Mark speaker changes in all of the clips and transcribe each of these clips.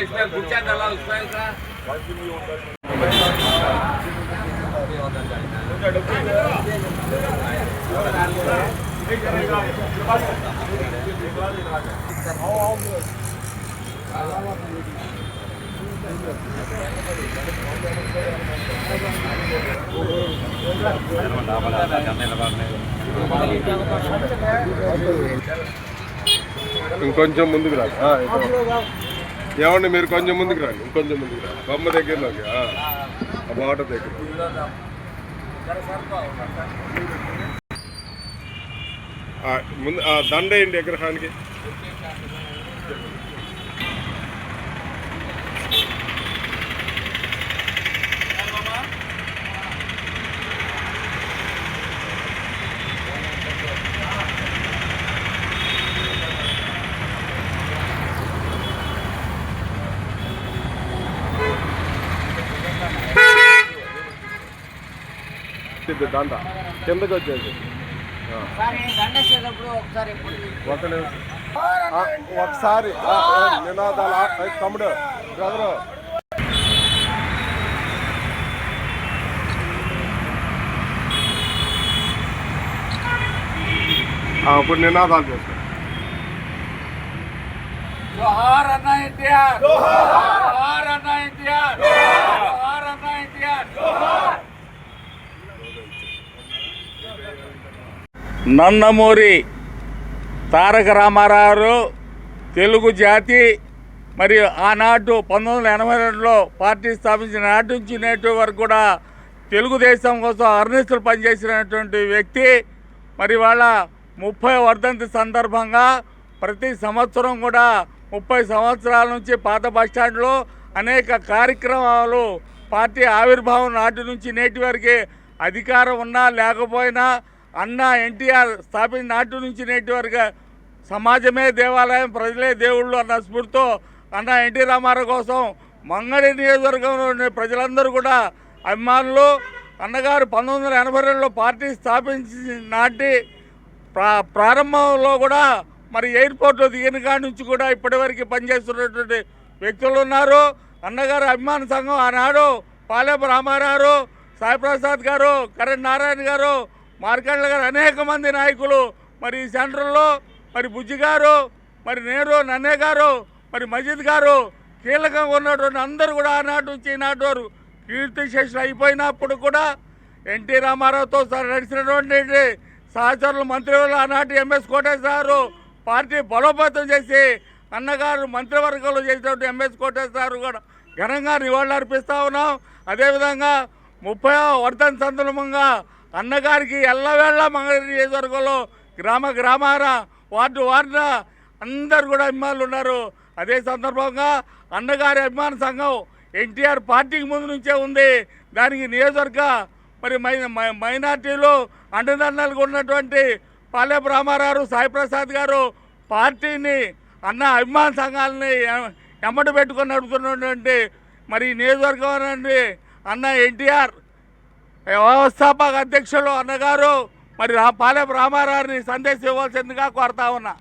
Speaker 1: इसमें गुच्चा डाला उसमें का
Speaker 2: ఇంకొంచెం ముందుకు రా. ఏమండి మీరు కొంచెం ముందుకు రండి. ఇంకొంచెం ముందుకు రా. బొమ్మ దగ్గరలోకి ఆ, బాట దగ్గర. ముందు దండేయండి దండ విగ్రహానికి వచ్చింది దండ. కిందకి వచ్చేది.
Speaker 3: ఒకసారి
Speaker 2: నినాదాలు తమ్ముడు బ్రదరు. ఇప్పుడు నినాదాలు
Speaker 1: చేస్తాను జోహార్ నందమూరి తారక రామారావు తెలుగు జాతి మరియు ఆనాటు పంతొమ్మిది వందల ఎనభై రెండులో పార్టీ స్థాపించిన నాటి నుంచి నేటి వరకు కూడా తెలుగుదేశం కోసం అర్నిస్తులు పనిచేసినటువంటి వ్యక్తి. మరి వాళ్ళ ముప్పై వర్ధంతి సందర్భంగా ప్రతి సంవత్సరం కూడా ముప్పై సంవత్సరాల నుంచి పాత బస్టాండ్లో అనేక కార్యక్రమాలు పార్టీ ఆవిర్భావం నాటి నుంచి నేటి వరకు అధికారం ఉన్నా లేకపోయినా అన్న ఎన్టీఆర్ స్థాపించిన నాటి నుంచి నేటి వరకు సమాజమే దేవాలయం ప్రజలే దేవుళ్ళు అన్న స్ఫూర్తితో అన్న ఎన్టీ రామారావు కోసం మంగళి నియోజకవర్గంలో ఉండే ప్రజలందరూ కూడా అభిమానులు అన్నగారు పంతొమ్మిది వందల ఎనభై రెండులో పార్టీ స్థాపించి నాటి ప్రా ప్రారంభంలో కూడా మరి ఎయిర్పోర్ట్లో దిగిన కాడి నుంచి కూడా ఇప్పటివరకు పనిచేస్తున్నటువంటి వ్యక్తులు ఉన్నారు. అన్నగారు అభిమాన సంఘం ఆనాడు పాలేపు రామారావు సాయిప్రసాద్ గారు కరణ్ నారాయణ గారు మార్కండ్ల గారు అనేక మంది నాయకులు. మరి ఈ సెంటర్లో మరి బుజ్జి గారు మరి నేరు నన్నే గారు మరి మజీద్ గారు కీలకంగా ఉన్నటువంటి అందరూ కూడా ఆనాటి నుంచి ఈనాటి వారు కీర్తిశేషులు అయిపోయినప్పుడు కూడా ఎన్టీ రామారావుతో సార్ నడిచినటువంటి సహచరులు మంత్రివర్గం ఆనాటి ఎంఎస్ కోటేశ్వరరావు పార్టీ బలోపేతం చేసి అన్నగారు మంత్రివర్గంలో చేసినటువంటి ఎంఎస్ కోటేశ్వరరావు కూడా ఘనంగా నివాళులు అర్పిస్తూ ఉన్నాం. అదేవిధంగా ముప్పై వర్ధన్ సందర్భంగా అన్నగారికి ఎల్లవేళ మంగళ నియోజకవర్గంలో గ్రామ గ్రామాన వార్డు వార్డున అందరు కూడా అభిమానులు ఉన్నారు. అదే సందర్భంగా అన్నగారి అభిమాన సంఘం ఎన్టీఆర్ పార్టీకి ముందు నుంచే ఉంది. దానికి నియోజకవర్గ మరి మై మై- మైనార్టీలు అండదండలుగా ఉన్నటువంటి పాలెపు రామారావు సాయిప్రసాద్ గారు పార్టీని అన్న అభిమాన సంఘాలని ఎమ్మటి పెట్టుకొని నడుపుతున్నటువంటి మరి నియోజకవర్గం అన్న ఎన్టీఆర్. వ్యవస్థాపక అధ్యక్షులు అన్నగారు మరి రా పాలెపు రామారావుని సందేశం ఇవ్వాల్సిందిగా కోరుతా ఉన్నా.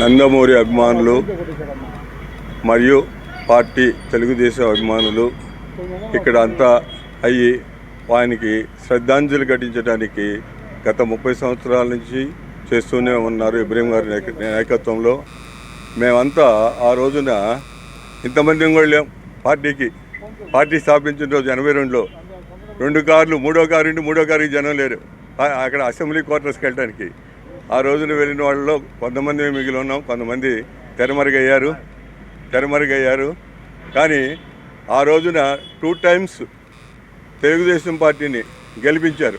Speaker 2: నందమూరి అభిమానులు మరియు పార్టీ తెలుగుదేశం అభిమానులు ఇక్కడ అంతా అయ్యి ఆయనకి శ్రద్ధాంజలి ఘటించడానికి గత ముప్పై సంవత్సరాల నుంచి చేస్తూనే ఉన్నారు ఇబ్రహీం గారి నాయక- నాయకత్వంలో. మేమంతా ఆ రోజున ఇంతమంది కూడా లేం. పార్టీకి పార్టీ స్థాపించిన రోజు ఎనభై రెండులో రెండు కార్లు మూడో కారు మూడో కారు జనం లేరు. అక్కడ అసెంబ్లీ క్వార్టర్స్కి వెళ్ళడానికి ఆ రోజున వెళ్ళిన వాళ్ళలో కొంతమంది మిగిలి ఉన్నాం కొంతమంది తెరమరుగయ్యారు తెరమరుగయ్యారు. కానీ ఆ రోజున టూ టైమ్స్ తెలుగుదేశం పార్టీని గెలిపించారు.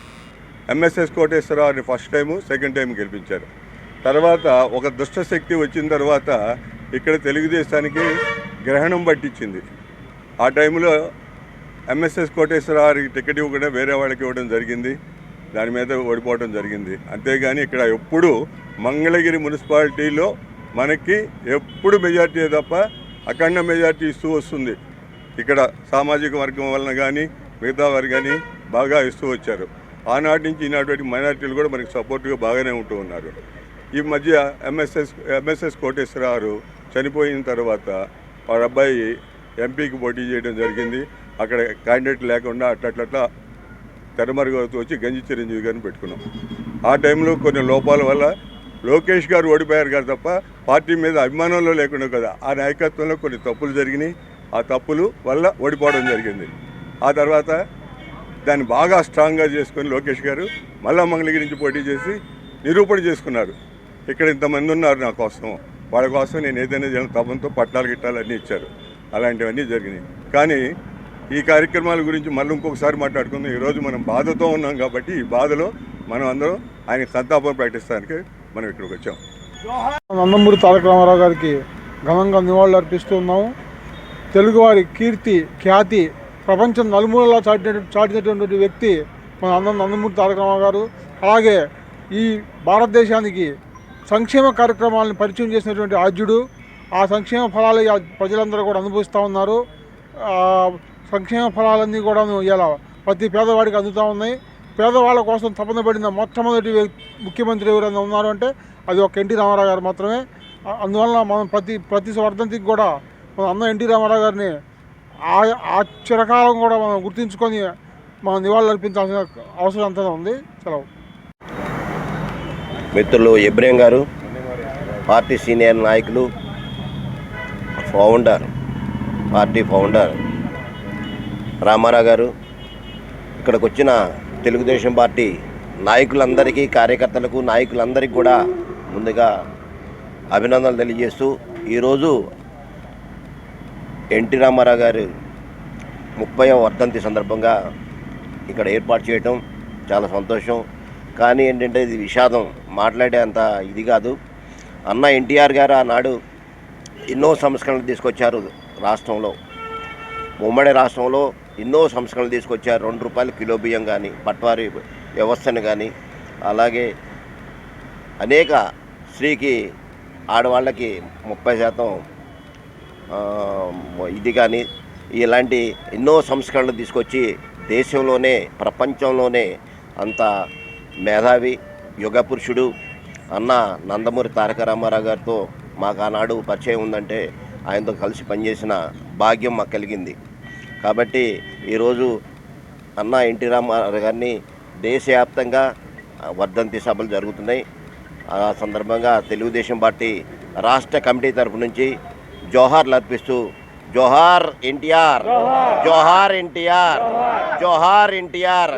Speaker 2: ఎంఎస్ఎస్ కోటేశ్వరరావుని ఫస్ట్ టైము సెకండ్ టైం గెలిపించారు. తర్వాత ఒక దుష్ట శక్తి వచ్చిన తర్వాత ఇక్కడ తెలుగుదేశానికి గ్రహణం పట్టించింది. ఆ టైంలో ఎంఎస్ఎస్ కోటేశ్వరరావుకి టికెట్ ఇవ్వకుండా వేరే వాళ్ళకి ఇవ్వడం జరిగింది. దాని మీద ఓడిపోవడం జరిగింది. అంతేగాని ఇక్కడ ఎప్పుడు మంగళగిరి మున్సిపాలిటీలో మనకి ఎప్పుడు మెజార్టీ తప్ప అఖండ మెజార్టీ ఇస్తూ వస్తుంది. ఇక్కడ సామాజిక వర్గం వలన కానీ మిగతా వారు కానీ బాగా ఇస్తూ వచ్చారు. ఆనాటి నుంచి ఈనాటి మైనార్టీలు కూడా మనకి సపోర్ట్గా బాగానే ఉంటూ ఉన్నారు. ఈ మధ్య ఎంఎస్ఎస్ ఎంఎస్ఎస్ కోటేశ్వరరావు చనిపోయిన తర్వాత వాళ్ళ అబ్బాయి ఎంపీకి పోటీ చేయడం జరిగింది. అక్కడ క్యాండిడేట్ లేకుండా అట్లట్లట్లా తెరమరుగవుతూ వచ్చి గంజి చిరంజీవి గారిని పెట్టుకున్నాం. ఆ టైంలో కొన్ని లోపాల వల్ల లోకేష్ గారు ఓడిపోయారు గారు తప్ప పార్టీ మీద అభిమానంలో లేకుండా కదా ఆ నాయకత్వంలో కొన్ని తప్పులు జరిగినాయి. ఆ తప్పులు వల్ల ఓడిపోవడం జరిగింది. ఆ తర్వాత దాన్ని బాగా స్ట్రాంగ్గా చేసుకొని లోకేష్ గారు మళ్ళా మంగళగిరి నుంచి పోటీ చేసి నిరూపణ చేసుకున్నారు. ఇక్కడ ఇంతమంది ఉన్నారు నా కోసం. వాళ్ళ కోసం నేను ఏదైనా జనం తపంతో పట్టాలు గిట్టాలు అన్నీ ఇచ్చారు. అలాంటివన్నీ జరిగినాయి. కానీ ఈ కార్యక్రమాల గురించి మళ్ళీ ఇంకొకసారి మాట్లాడుకుందాం. ఈరోజు మనం బాధతో ఉన్నాం కాబట్టి ఈ బాధలో మనం అందరం ఆయన సంతాపం ప్రకటిస్తానికి మనం ఇక్కడికి వచ్చాం.
Speaker 4: నందమూరి తారక రామారావు గారికి ఘనంగా నివాళులు అర్పిస్తూ ఉన్నాము. తెలుగువారి కీర్తి ఖ్యాతి ప్రపంచం నలుమూలలా చాటిన చాటినటువంటి వ్యక్తి మన అన్న నందమూరి తారక రామారావు గారు. అలాగే ఈ భారతదేశానికి సంక్షేమ కార్యక్రమాలను పరిచయం చేసినటువంటి ఆద్యుడు ఆ సంక్షేమ ఫలాలు ప్రజలందరూ కూడా అనుభవిస్తూ ఉన్నారు. సంక్షేమ ఫలాలన్నీ కూడా ఇలా ప్రతి పేదవాడికి అందుతూ ఉన్నాయి. పేదవాళ్ళ కోసం తపన పడిన మొట్టమొదటి ముఖ్యమంత్రి ఎవరైనా ఉన్నారు అంటే అది ఒక ఎన్టీ రామారావు గారు మాత్రమే. అందువల్ల మనం ప్రతి ప్రతి వర్ధంతికి కూడా మన అన్న ఎన్టీ రామారావు గారిని ఆ చిరకాలం కూడా మనం గుర్తుంచుకొని మనం నివాళులు అర్పించాల్సిన అవసరం అంతా ఉంది. సెలవు.
Speaker 5: మిత్రులు ఇబ్రహీం గారు పార్టీ సీనియర్ నాయకులు founder party founder. Ramarao garu ఇక్కడికి వచ్చిన తెలుగుదేశం పార్టీ నాయకులందరికీ కార్యకర్తలకు నాయకులందరికీ కూడా ముందుగా అభినందనలు తెలియజేస్తూ ఈరోజు ఎన్టీ రామారావు గారు ముప్పై వర్ధంతి సందర్భంగా ఇక్కడ ఏర్పాటు చేయటం చాలా సంతోషం. కానీ ఏంటంటే ఇది విషాదం మాట్లాడే అంత ఇది కాదు. అన్న ఎన్టీఆర్ గారు ఆనాడు ఎన్నో సంస్కరణలు తీసుకొచ్చారు రాష్ట్రంలో. ఉమ్మడి రాష్ట్రంలో ఎన్నో సంస్కరణలు తీసుకొచ్చారు. రెండు రూపాయలు కిలో బియ్యం కానీ పట్వారి వ్యవస్థను కానీ అలాగే అనేక స్త్రీకి ఆడవాళ్ళకి ముప్పై శాతం ఇది కానీ ఇలాంటి ఎన్నో సంస్కరణలు తీసుకొచ్చి దేశంలోనే ప్రపంచంలోనే అంత మేధావి యుగ పురుషుడు అన్న నందమూరి తారక రామారావు గారితో మాకు ఆనాడు పరిచయం ఉందంటే ఆయనతో కలిసి పనిచేసిన భాగ్యం మాకు కలిగింది. కాబట్టి ఈరోజు అన్న ఎన్టీ రామారావు గారిని దేశవ్యాప్తంగా వర్ధంతి సభలు జరుగుతున్నాయి. ఆ సందర్భంగా తెలుగుదేశం పార్టీ రాష్ట్ర కమిటీ తరపు నుంచి జోహార్లు అర్పిస్తూ జోహార్ ఎన్టీఆర్ జోహార్ ఎన్టీఆర్ జోహార్ ఎన్టీఆర్